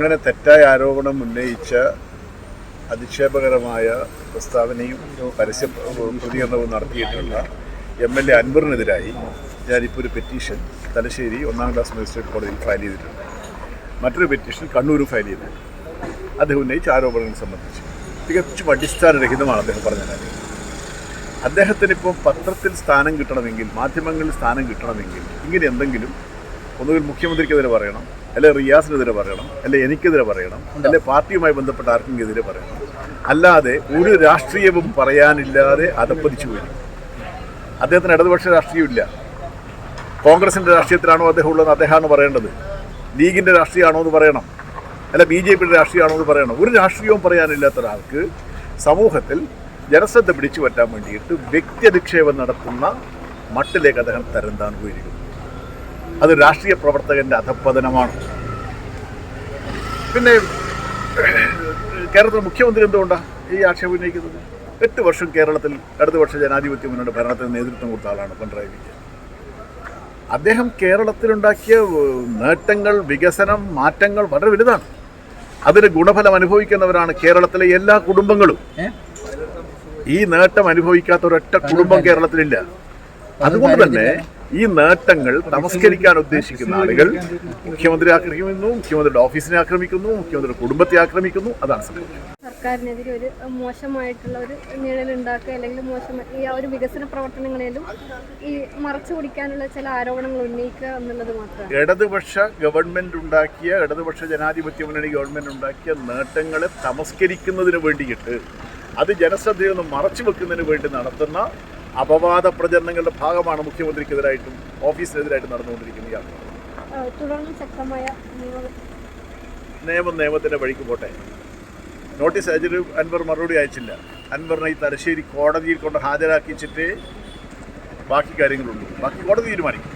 അങ്ങനെ തെറ്റായ ആരോപണം ഉന്നയിച്ച അധിക്ഷേപകരമായ പ്രസ്താവനയും പരസ്യ പ്രതികരണവും നടത്തിയിട്ടുള്ള എം എൽ എ അൻവറിനെതിരായി ഞാനിപ്പോൾ ഒരു പെറ്റീഷൻ തലശ്ശേരി ഒന്നാം ക്ലാസ് മജിസ്ട്രേറ്റ് കോടതിയിൽ ഫയൽ ചെയ്തിട്ടുണ്ട്. മറ്റൊരു പെറ്റീഷൻ കണ്ണൂരും ഫയൽ ചെയ്തിട്ടുണ്ട്. അദ്ദേഹം ഉന്നയിച്ച ആരോപണങ്ങൾ സംബന്ധിച്ച്. തികച്ചും അടിസ്ഥാനരഹിതമാണ് അദ്ദേഹം പറഞ്ഞ കാര്യം. അദ്ദേഹത്തിന് ഇപ്പോൾ പത്രത്തിൽ സ്ഥാനം കിട്ടണമെങ്കിൽ മാധ്യമങ്ങളിൽ സ്ഥാനം കിട്ടണമെങ്കിൽ ഇങ്ങനെ എന്തെങ്കിലും ഒന്നുകിൽ മുഖ്യമന്ത്രിക്കെതിരെ പറയണം അല്ലെ റിയാസിനെതിരെ പറയണം അല്ലെ എനിക്കെതിരെ പറയണം അല്ലെ പാർട്ടിയുമായി ബന്ധപ്പെട്ട ആർക്കെങ്കിലും എതിരെ പറയണം. അല്ലാതെ ഒരു രാഷ്ട്രീയവും പറയാനില്ലാതെ അതപ്പതിച്ചു പോയി. അദ്ദേഹത്തിന് ഇടതുപക്ഷ രാഷ്ട്രീയമില്ല കോൺഗ്രസിന്റെ രാഷ്ട്രീയത്തിലാണോ അദ്ദേഹം ഉള്ളത് അദ്ദേഹമാണ് പറയേണ്ടത്. ലീഗിന്റെ രാഷ്ട്രീയമാണോ എന്ന് പറയണം. അല്ല ബി ജെ പിയുടെ രാഷ്ട്രീയമാണോ എന്ന് പറയണം. ഒരു രാഷ്ട്രീയവും പറയാനില്ലാത്ത ഒരാൾക്ക് സമൂഹത്തിൽ ജനശ്രദ്ധ പിടിച്ചു പറ്റാൻ വേണ്ടിയിട്ട് വ്യക്തി അധിക്ഷേപം നടത്തുന്ന മട്ടിലേക്ക് അദ്ദേഹം തരം താൻ പോയിരിക്കുന്നു അത് രാഷ്ട്രീയ പ്രവർത്തകന്റെ അധപ്പതനമാണ് പിന്നെ കേരളത്തിലെ മുഖ്യമന്ത്രി എന്തുകൊണ്ടാണ് ഈ ആക്ഷേപം ഉന്നയിക്കുന്നത്? എട്ട് വർഷം കേരളത്തിൽ അടുത്ത വർഷം ജനാധിപത്യ മുന്നോട്ട് ഭരണത്തിന് നേതൃത്വം കൊടുത്ത ആളാണ് പിണറായി വിജയൻ. അദ്ദേഹം കേരളത്തിലുണ്ടാക്കിയ നേട്ടങ്ങൾ വികസനം മാറ്റങ്ങൾ വളരെ വലുതാണ്. അതിന് ഗുണഫലം അനുഭവിക്കുന്നവരാണ് കേരളത്തിലെ എല്ലാ കുടുംബങ്ങളും. ഈ നേട്ടം അനുഭവിക്കാത്ത ഒരൊറ്റ കുടുംബം കേരളത്തിലില്ല. അതുകൊണ്ട് തന്നെ ഈ നേട്ടങ്ങൾ നമസ്കരിക്കാൻ ഉദ്ദേശിക്കുന്ന ആളുകൾ മുഖ്യമന്ത്രി ആക്രമിക്കുന്നു മുഖ്യമന്ത്രിയുടെ ഓഫീസിനെ ആക്രമിക്കുന്നു മുഖ്യമന്ത്രിയുടെ കുടുംബത്തെ ആക്രമിക്കുന്നു. അതാണ് സംഭവം സർക്കാരിനെതിരെ ഒരു മോശമായിട്ടുള്ള ഒരു നിഴലുണ്ടാക്കുക അല്ലെങ്കിൽ മോശം ഈ ഒരു വികസന പ്രവർത്തനങ്ങളിലും ഈ മറച്ചു പിടിക്കാനുള്ള ചില ആരോപണങ്ങൾ ഉന്നയിക്കുക എന്നുള്ളത് മാത്രമാണ്. ഇടതുപക്ഷ ഗവൺമെന്റ് ഉണ്ടാക്കിയ ഇടതുപക്ഷ ജനാധിപത്യ മുന്നണി ഗവൺമെന്റ് ഉണ്ടാക്കിയ നേട്ടങ്ങളെ തമസ്കരിക്കുന്നതിന് വേണ്ടിയിട്ട് അത് ജനശ്രദ്ധയൊന്നും മറച്ചു വെക്കുന്നതിന് വേണ്ടി നടത്തുന്ന അപവാദ പ്രചരണങ്ങളുടെ ഭാഗമാണ് മുഖ്യമന്ത്രിക്കെതിരായിട്ടും ഓഫീസിനെതിരായിട്ടും നടന്നുകൊണ്ടിരിക്കുന്ന യാത്ര. നിയമം നിയമത്തിന്റെ വഴിക്ക് പോട്ടെ. നോട്ടീസ് അയച്ചിട്ട് അൻവർ മറുപടി അയച്ചില്ല. അൻവറിനെ ഈ തലശ്ശേരി കോടതിയിൽ കൊണ്ട് ഹാജരാക്കിച്ചിട്ടേ ബാക്കി കാര്യങ്ങളുള്ളൂ ബാക്കി കോടതി തീരുമാനിക്കും.